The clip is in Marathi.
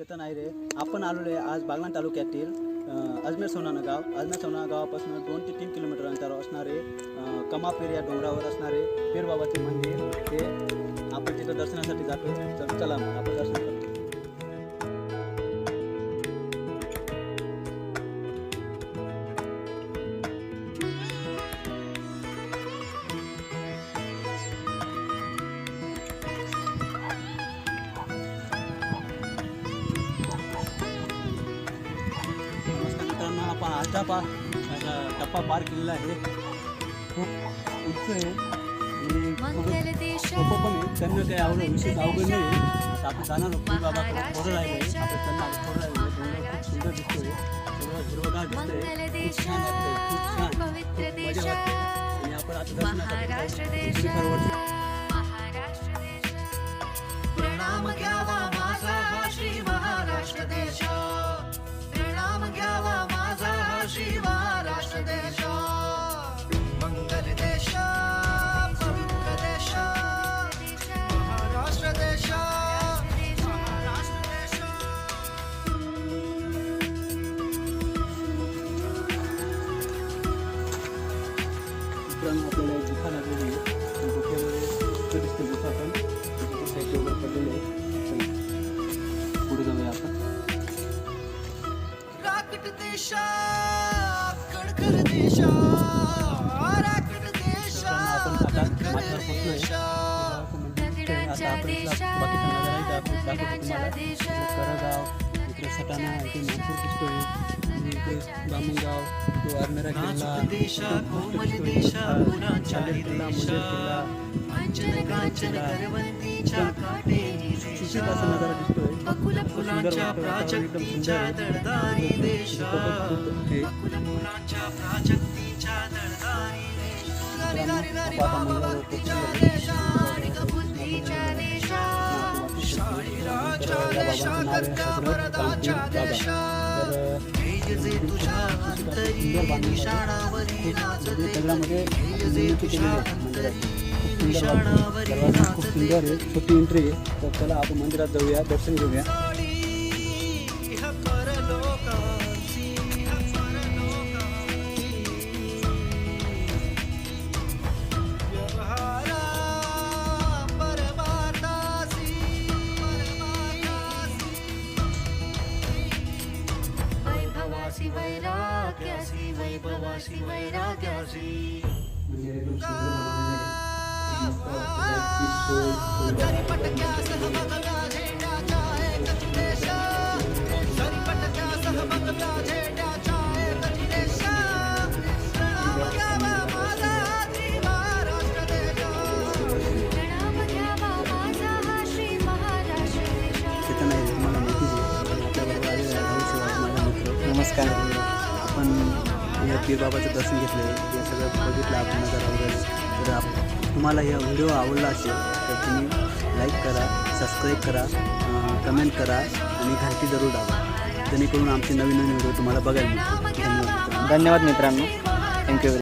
आलेलो आहे आज बागलाण तालुक्यातील अजमेर सोनाना गाव. अजमेर सोनाना गावापासून दोन ते तीन किलोमीटर अंतरावर असणारे कमापेर या डोंगरावर असणारे पीरबाबाचे मंदिर. हे आपण तिथं दर्शनासाठी जातो. तर आजचा पा टप्पा पार केलेला आहे. खूप उंच आहे आणि खूप सोपं पण आहे त्यांना काही आवडलं विशेष अवघड नाही. आहे आपण जाणार आहोत. बाबा थोडं राहिलं. आहे आपण त्यांना थोडं राहिलं. आहे डोंगर खूप सुंदर दिसतोय. सगळं हिरवगार दिसतंय. खूप छान वाटतंय खूप छान. खूप मजा वाटते. आणि आपण आता दर्शनासाठी मित्रांनो आपल्याला एक गुफा लागलेली आहे गुफेमध्ये दिसतं गुफा पण तिथे साईड वगैरे पडलेलं आहे पुढे जाऊया आपण राकट देशा कणखर देशा राकट देशा आपण आता आपण इथं आपण सटाणा इकडे नागपूर दिसतोय इकडे बामणगाव आरमेरा किल्ला असा नजारा दिसतोय. खूप सुंदर वाटतं दगडामध्ये आहे खूप सुंदर दरवाजा खूप सुंदर आहे. छोटी एंट्री आहे. तर चला आपण मंदिरात जाऊया दर्शन घेऊया. वैभवासी वैराग्यासी मंदिर एकदम सुंदर बनवलेलं पीरबाबाचं बाबाचं दर्शन घेतलं आहे सगळं बघितलं आपण नजारा वगैरे तर आप तुम्हाला हा व्हिडिओ आवडला असेल तर तुम्ही लाईक करा सबस्क्राईब करा कमेंट करा आणि घंटी जरूर दाबा. जेणेकरून आमचे नवीन नवीन व्हिडिओ तुम्हाला बघायला मिळतील. धन्यवाद धन्यवाद मित्रांनो. थँक्यू